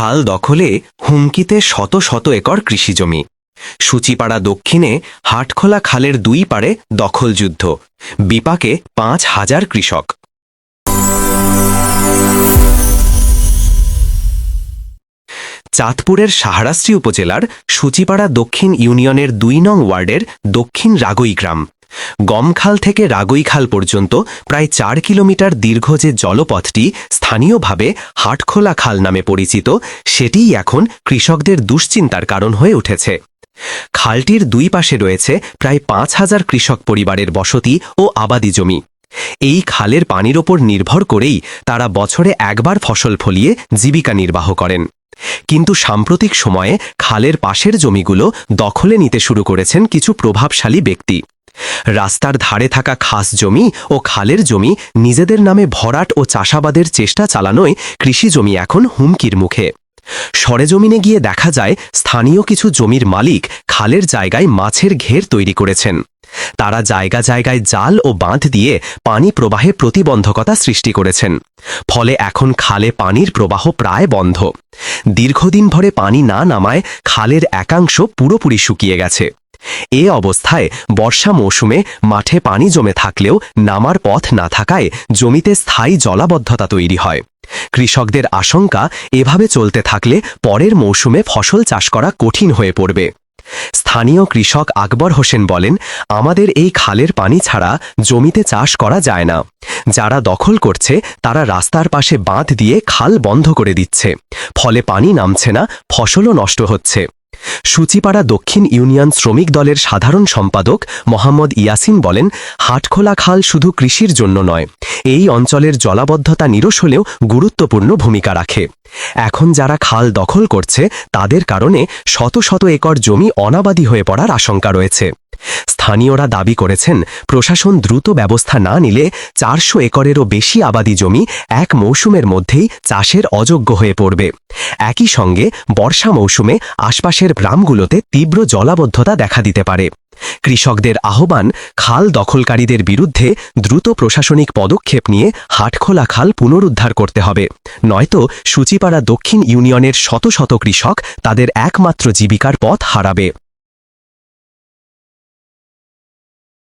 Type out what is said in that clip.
খাল দখলে হুমকিতে শত শত একর কৃষিজমি সূচিপাড়া দক্ষিণে হাটখোলা খালের দুই পারে দখলযুদ্ধ বিপাকে পাঁচ হাজার কৃষক। চাঁদপুরের সাহারাস্ত্রী উপজেলার সূচিপাড়া দক্ষিণ ইউনিয়নের দুই নং ওয়ার্ডের দক্ষিণ রাগই গ্রাম। গমখাল থেকে রাগইখাল পর্যন্ত প্রায় চার কিলোমিটার দীর্ঘ যে জলপথটি স্থানীয়ভাবে হাটখোলা খাল নামে পরিচিত, সেটিই এখন কৃষকদের দুশ্চিন্তার কারণ হয়ে উঠেছে। খালটির দুই পাশে রয়েছে প্রায় পাঁচ হাজার কৃষক পরিবারের বসতি ও আবাদি জমি। এই খালের পানির ওপর নির্ভর করেই তারা বছরে একবার ফসল ফলিয়ে জীবিকা নির্বাহ করেন। কিন্তু সাম্প্রতিক সময়ে খালের পাশের জমিগুলো দখলে নিতে শুরু করেছেন কিছু প্রভাবশালী ব্যক্তি। রাস্তার ধারে থাকা খাস জমি ও খালের জমি নিজেদের নামে ভরাট ও চাষাবাদের চেষ্টা চালানোয় কৃষি জমি এখন হুমকির মুখে। সরেজমিনে গিয়ে দেখা যায়, স্থানীয় কিছু জমির মালিক খালের জায়গায় মাছের ঘের তৈরি করেছেন। তারা জায়গা জায়গায় জাল ও বাঁধ দিয়ে পানি প্রবাহে প্রতিবন্ধকতা সৃষ্টি করেছেন। ফলে এখন খালে পানির প্রবাহ প্রায় বন্ধ। দীর্ঘদিন ভরে পানি না নামায় খালের একাংশ পুরোপুরি শুকিয়ে গেছে। এ অবস্থায় বর্ষা মৌসুমে মাঠে পানি জমে থাকলেও নামার পথ না থাকায় জমিতে স্থায়ী জলাবদ্ধতা তৈরি হয়। কৃষকদের আশঙ্কা, এভাবে চলতে থাকলে পরের মৌসুমে ফসল চাষ করা কঠিন হয়ে পড়বে। স্থানীয় কৃষক আকবর হোসেন বলেন, আমাদের এই খালের পানি ছাড়া জমিতে চাষ করা যায় না। যারা দখল করছে, তারা রাস্তার পাশে বাঁধ দিয়ে খাল বন্ধ করে দিচ্ছে। ফলে পানি নামছে না, ফসলও নষ্ট হচ্ছে। সূচিপাড়া দক্ষিণ ইউনিয়ন শ্রমিক দলের সাধারণ সম্পাদক মোহাম্মদ ইয়াসিন বলেন, হাটখোলা খাল শুধু কৃষির জন্য নয়, এই অঞ্চলের জলাবদ্ধতা নিরস হলেও গুরুত্বপূর্ণ ভূমিকা রাখে। এখন যারা খাল দখল করছে, তাদের কারণে শত শত একর জমি অনাবাদী হয়ে পড়ার আশঙ্কা রয়েছে। স্থানীয়রা দাবি করেছেন, প্রশাসন দ্রুত ব্যবস্থা না নিলে চারশো একরেরও বেশি আবাদি জমি এক মৌসুমের মধ্যেই চাষের অযোগ্য হয়ে পড়বে। একই সঙ্গে বর্ষা মৌসুমে আশপাশের গ্রামগুলোতে তীব্র জলাবদ্ধতা দেখা দিতে পারে। কৃষকদের আহ্বান, খাল দখলকারীদের বিরুদ্ধে দ্রুত প্রশাসনিক পদক্ষেপ নিয়ে হাটখোলা খাল পুনরুদ্ধার করতে হবে। নয়তো সূচিপাড়া দক্ষিণ ইউনিয়নের শত শত কৃষক তাদের একমাত্র জীবিকার পথ হারাবে।